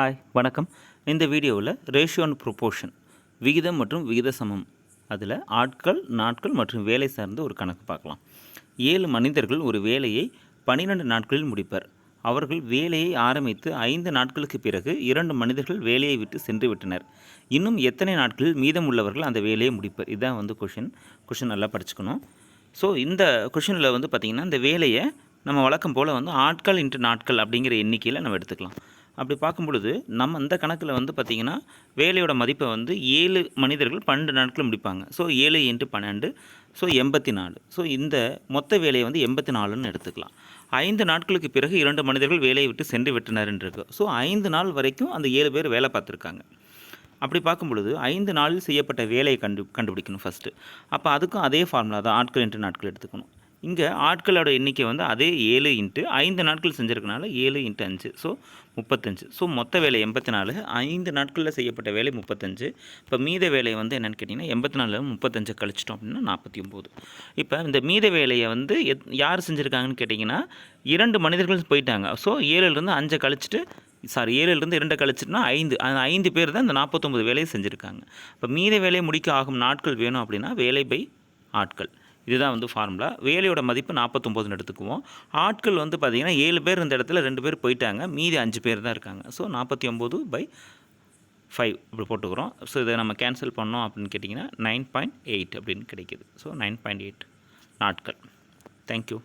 Hi வணக்கம். இந்த வீடியோவில் ரேஷியோ அண்ட் ப்ரொப்போர்ஷன் விகிதம் மற்றும் விகித சமம் அதில் ஆட்கள் நாட்கள் மற்றும் வேலை சார்ந்த ஒரு கணக்கு பார்க்கலாம். ஏழு மனிதர்கள் ஒரு வேலையை பன்னிரெண்டு நாட்களில் முடிப்பர். அவர்கள் வேலையை ஆரம்பித்து ஐந்து நாட்களுக்கு பிறகு இரண்டு மனிதர்கள் வேலையை விட்டு சென்று விட்டனர். இன்னும் எத்தனை நாட்களில் மீதம் உள்ளவர்கள் அந்த வேலையை முடிப்பர்? இதுதான் வந்து கொஷின் கொஷின் நல்லா படிச்சுக்கணும். ஸோ இந்த கொஷினில் வந்து பார்த்திங்கன்னா இந்த வேலையை நம்ம வழக்கம் போல் வந்து ஆட்கள் இன்ட்டு நாட்கள் அப்படிங்கிற எண்ணிக்கையில் நம்ம எடுத்துக்கலாம். அப்படி பார்க்கும் பொழுது நம்ம அந்த கணக்கில் வந்து பார்த்திங்கன்னா வேலையோட மதிப்பை வந்து ஏழு மனிதர்கள் பன்னெண்டு நாட்கள் முடிப்பாங்க. ஸோ ஏழு இன்ட்டு பன்னெண்டு ஸோ எண்பத்தி நாலு ஸோ இந்த மொத்த வேலையை வந்து எண்பத்தி நாலுன்னு எடுத்துக்கலாம். ஐந்து நாட்களுக்கு பிறகு இரண்டு மனிதர்கள் வேலையை விட்டு சென்று விட்டனர்ன்னு இருக்கு ஸோ ஐந்து நாள் வரைக்கும் அந்த ஏழு பேர் வேலை பார்த்துருக்காங்க. அப்படி பார்க்கும் பொழுது ஐந்து நாளில் செய்யப்பட்ட வேலையை கண்டு கண்டுபிடிக்கணும் ஃபஸ்ட்டு அப்போ அதுக்கும் அதே ஃபார்முலா தான் ஆட்கள் இன்ட்டு நாட்கள் எடுத்துக்கணும். இங்கே ஆட்களோட எண்ணிக்கை வந்து அதே ஏழு இன்ட்டு ஐந்து நாட்கள் செஞ்சுருக்கனால ஏழு இன்ட்டு அஞ்சு. ஸோ முப்பத்தஞ்சு. ஸோ மொத்த வேலை எண்பத்தி நாலு ஐந்து நாட்களில் செய்யப்பட்ட வேலை முப்பத்தஞ்சு. இப்போ மீத வேலையை வந்து என்னென்னு கேட்டிங்கன்னா எண்பத்தி நாலு முப்பத்தஞ்சு கழிச்சிட்டோம் அப்படின்னா நாற்பத்தி ஒம்பது இப்போ இந்த மீத வேலையை வந்து எத் யார் செஞ்சுருக்காங்கன்னு கேட்டிங்கன்னா இரண்டு மனிதர்கள் போயிட்டாங்க. ஸோ ஏழுலேருந்து அஞ்சை கழிச்சிட்டு சாரி ஏழுலேருந்து இரண்டை கழிச்சிட்டுனா ஐந்து. அந்த ஐந்து பேர் தான் இந்த நாற்பத்தொம்பது வேலையை செஞ்சுருக்காங்க. இப்போ மீத வேலையை முடிக்க ஆகும் நாட்கள் வேணும் அப்படின்னா வேலை பை ஆட்கள். இதுதான் வந்து ஃபார்முலா வேலையோட மதிப்பு நாற்பத்தொம்போதுன்னு எடுத்துக்குவோம். ஆட்கள் வந்து பார்த்திங்கன்னா ஏழு பேர் இந்த இடத்துல ரெண்டு பேர் போயிட்டாங்க. மீதி அஞ்சு பேர் தான் இருக்காங்க. ஸோ நாற்பத்தி ஒம்பது பை ஃபைவ் இப்படி போட்டுக்கிறோம். ஸோ இதை நம்ம கேன்சல் பண்ணோம் அப்படின்னு கேட்டிங்கன்னா நைன் பாயிண்ட் எயிட் அப்படின்னு கிடைக்கிது. ஸோ நைன் பாயிண்ட் எயிட் நாட்கள். Thank you